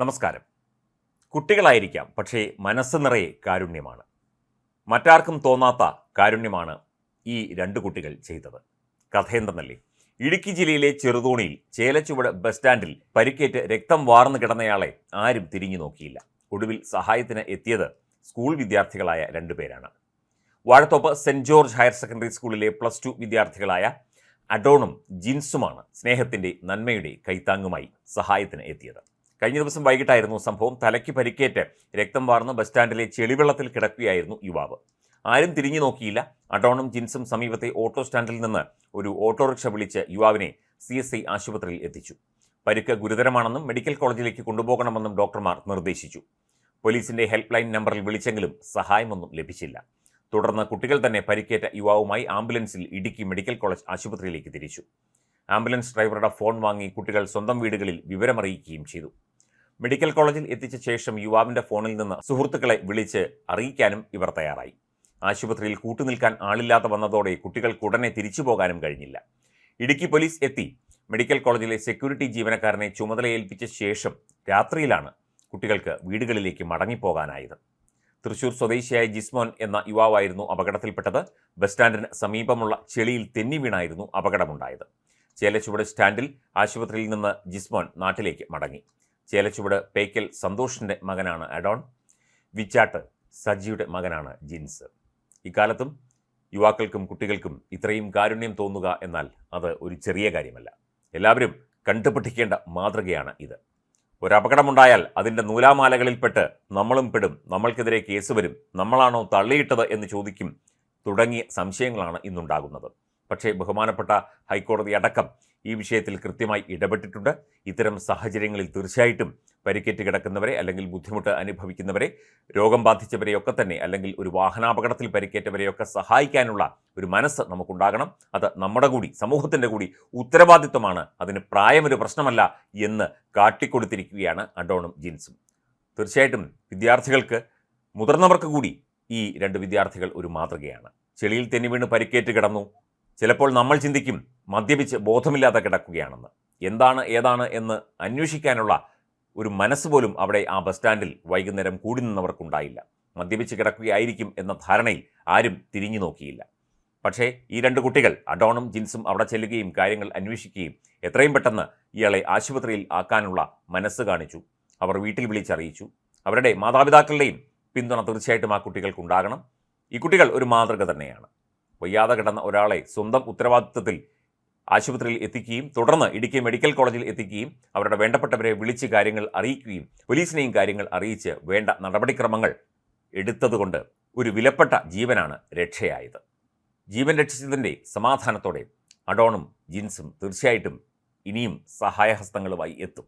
നമസ്കാരം. കുട്ടികളായിരിക്കാം പക്ഷേ മനസ്സ് നിറയെ കാരുണ്യമാണ്. മറ്റാർക്കും തോന്നാത്ത കാരുണ്യമാണ് ഈ രണ്ട് കുട്ടികൾ ചെയ്തത്. കഥയെന്തെന്നല്ലേ? ഇടുക്കി ജില്ലയിലെ ചെറുതോണിയിൽ ചേലച്ചുവട് ബസ് സ്റ്റാൻഡിൽ പരിക്കേറ്റ് രക്തം വാർന്നു കിടന്നയാളെ ആരും തിരിഞ്ഞു നോക്കിയില്ല. ഒടുവിൽ സഹായത്തിന് എത്തിയത് സ്കൂൾ വിദ്യാർത്ഥികളായ രണ്ടുപേരാണ് Vazhathope saint George higher secondary സ്കൂളിലെ പ്ലസ് ടു വിദ്യാർത്ഥികളായ അഡോണും ജിൻസുമാണ് സ്നേഹത്തിന്റെ നന്മയുടെ കൈത്താങ്ങുമായി സഹായത്തിന് എത്തിയത്. കഴിഞ്ഞ ദിവസം വൈകിട്ടായിരുന്നു സംഭവം. തലയ്ക്ക് പരിക്കേറ്റ് രക്തം വാർന്ന് ബസ് സ്റ്റാൻഡിലെ ചെളിവെള്ളത്തിൽ കിടക്കുകയായിരുന്നു യുവാവ്. ആരും തിരിഞ്ഞു നോക്കിയില്ല. അഡോണും ജിൻസും സമീപത്തെ ഓട്ടോ സ്റ്റാൻഡിൽ നിന്ന് ഒരു ഓട്ടോറിക്ഷ വിളിച്ച് യുവാവിനെ സി എസ് ഐ ആശുപത്രിയിൽ എത്തിച്ചു. പരിക്ക് ഗുരുതരമാണെന്നും മെഡിക്കൽ കോളേജിലേക്ക് കൊണ്ടുപോകണമെന്നും ഡോക്ടർമാർ നിർദ്ദേശിച്ചു. പോലീസിന്റെ ഹെൽപ്പ് ലൈൻ നമ്പറിൽ വിളിച്ചെങ്കിലും സഹായമൊന്നും ലഭിച്ചില്ല. തുടർന്ന് കുട്ടികൾ തന്നെ പരിക്കേറ്റ യുവാവുമായി ആംബുലൻസിൽ ഇടുക്കി മെഡിക്കൽ കോളേജ് ആശുപത്രിയിലേക്ക് തിരിച്ചു. ആംബുലൻസ് ഡ്രൈവറുടെ ഫോൺ വാങ്ങി കുട്ടികൾ സ്വന്തം വീടുകളിൽ വിവരമറിയിക്കുകയും ചെയ്തു. മെഡിക്കൽ കോളേജിൽ എത്തിച്ച ശേഷം യുവാവിന്റെ ഫോണിൽ നിന്ന് സുഹൃത്തുക്കളെ വിളിച്ച് അറിയിക്കാനും ഇവർ തയ്യാറായി. ആശുപത്രിയിൽ കൂട്ടുനിൽക്കാൻ ആളില്ലാതെ വന്നതോടെ കുട്ടികൾക്ക് ഉടനെ തിരിച്ചു പോകാനും കഴിഞ്ഞില്ല. ഇടുക്കി പോലീസ് എത്തി മെഡിക്കൽ കോളേജിലെ സെക്യൂരിറ്റി ജീവനക്കാരനെ ചുമതലയേൽപ്പിച്ച ശേഷം രാത്രിയിലാണ് കുട്ടികൾക്ക് വീടുകളിലേക്ക് മടങ്ങിപ്പോകാനായത്. തൃശൂർ സ്വദേശിയായ ജിസ്മോൻ എന്ന യുവാവായിരുന്നു അപകടത്തിൽപ്പെട്ടത്. ബസ് സ്റ്റാൻഡിന് സമീപമുള്ള ചെളിയിൽ തെന്നി വീണായിരുന്നു അപകടമുണ്ടായത്. ചേലച്ചുവട് സ്റ്റാൻഡിൽ ആശുപത്രിയിൽ നിന്ന് ജിസ്മോൻ നാട്ടിലേക്ക് മടങ്ങി. ചേലച്ചുവട് പേക്കൽ സന്തോഷിന്റെ മകനാണ് അഡോൺ. വിച്ചാട്ട് സജിയുടെ മകനാണ് ജിൻസ്. ഇക്കാലത്തും യുവാക്കൾക്കും കുട്ടികൾക്കും ഇത്രയും കാരുണ്യം തോന്നുക എന്നാൽ അത് ഒരു ചെറിയ കാര്യമല്ല. എല്ലാവരും കണ്ടുപഠിക്കേണ്ട മാതൃകയാണ് ഇത്. ഒരു അതിന്റെ നൂലാമാലകളിൽപ്പെട്ട് നമ്മളും പെടും നമ്മൾക്കെതിരെ കേസ് വരും നമ്മളാണോ തള്ളിയിട്ടത് എന്ന് ചോദിക്കും തുടങ്ങിയ സംശയങ്ങളാണ് ഇന്നുണ്ടാകുന്നത്. പക്ഷേ ബഹുമാനപ്പെട്ട ഹൈക്കോടതി അടക്കം ഈ വിഷയത്തിൽ കൃത്യമായി ഇടപെട്ടിട്ടുണ്ട്. ഇത്തരം സാഹചര്യങ്ങളിൽ തീർച്ചയായിട്ടും പരിക്കേറ്റ് കിടക്കുന്നവരെ അല്ലെങ്കിൽ ബുദ്ധിമുട്ട് അനുഭവിക്കുന്നവരെ രോഗം ബാധിച്ചവരെയൊക്കെ തന്നെ അല്ലെങ്കിൽ ഒരു വാഹനാപകടത്തിൽ പരിക്കേറ്റവരെയൊക്കെ സഹായിക്കാനുള്ള ഒരു മനസ്സ് നമുക്കുണ്ടാകണം. അത് നമ്മുടെ കൂടി സമൂഹത്തിന്റെ കൂടി ഉത്തരവാദിത്വമാണ്. അതിന് പ്രായമൊരു പ്രശ്നമല്ല എന്ന് കാട്ടിക്കൊടുത്തിരിക്കുകയാണ് അഡോണും ജീൻസും. തീർച്ചയായിട്ടും വിദ്യാർത്ഥികൾക്ക് മുതിർന്നവർക്ക് കൂടി ഈ രണ്ട് വിദ്യാർത്ഥികൾ ഒരു മാതൃകയാണ്. ചെളിയിൽ തെന്നി വീണ് പരിക്കേറ്റ് കിടന്നു. ചിലപ്പോൾ നമ്മൾ ചിന്തിക്കും മദ്യപിച്ച് ബോധമില്ലാതെ കിടക്കുകയാണെന്ന്. എന്താണ് ഏതാണ് എന്ന് അന്വേഷിക്കാനുള്ള ഒരു മനസ്സ് പോലും അവിടെ ആ ബസ് സ്റ്റാൻഡിൽ വൈകുന്നേരം കൂടി നിന്നവർക്കുണ്ടായില്ല. മദ്യപിച്ച് കിടക്കുകയായിരിക്കും എന്ന ധാരണയിൽ ആരും തിരിഞ്ഞു നോക്കിയില്ല. പക്ഷേ ഈ രണ്ട് കുട്ടികൾ അഡോണും ജിൻസും അവിടെ ചെല്ലുകയും കാര്യങ്ങൾ അന്വേഷിക്കുകയും എത്രയും പെട്ടെന്ന് ഇയാളെ ആശുപത്രിയിൽ ആക്കാനുള്ള മനസ്സ് കാണിച്ചു. അവർ വീട്ടിൽ വിളിച്ചറിയിച്ചു. അവരുടെ മാതാപിതാക്കളുടെയും പിന്തുണ തീർച്ചയായിട്ടും ആ കുട്ടികൾക്കുണ്ടാകണം. ഈ കുട്ടികൾ ഒരു മാതൃക തന്നെയാണ്. വയ്യാതെ കിടന്ന ഒരാളെ സ്വന്തം ഉത്തരവാദിത്വത്തിൽ ആശുപത്രിയിൽ എത്തിക്കുകയും തുടർന്ന് ഇടുക്കി മെഡിക്കൽ കോളേജിൽ എത്തിക്കുകയും അവരുടെ വേണ്ടപ്പെട്ടവരെ വിളിച്ച് കാര്യങ്ങൾ അറിയിക്കുകയും പോലീസിനെയും കാര്യങ്ങൾ അറിയിച്ച് വേണ്ട നടപടിക്രമങ്ങൾ എടുത്തതുകൊണ്ട് ഒരു വിലപ്പെട്ട ജീവനാണ് രക്ഷയായത്. ജീവൻ രക്ഷിച്ചതിന്റെ സമാധാനത്തോടെ അഡോണും ജീൻസും തീർച്ചയായിട്ടും ഇനിയും സഹായഹസ്തങ്ങളുമായി എത്തും.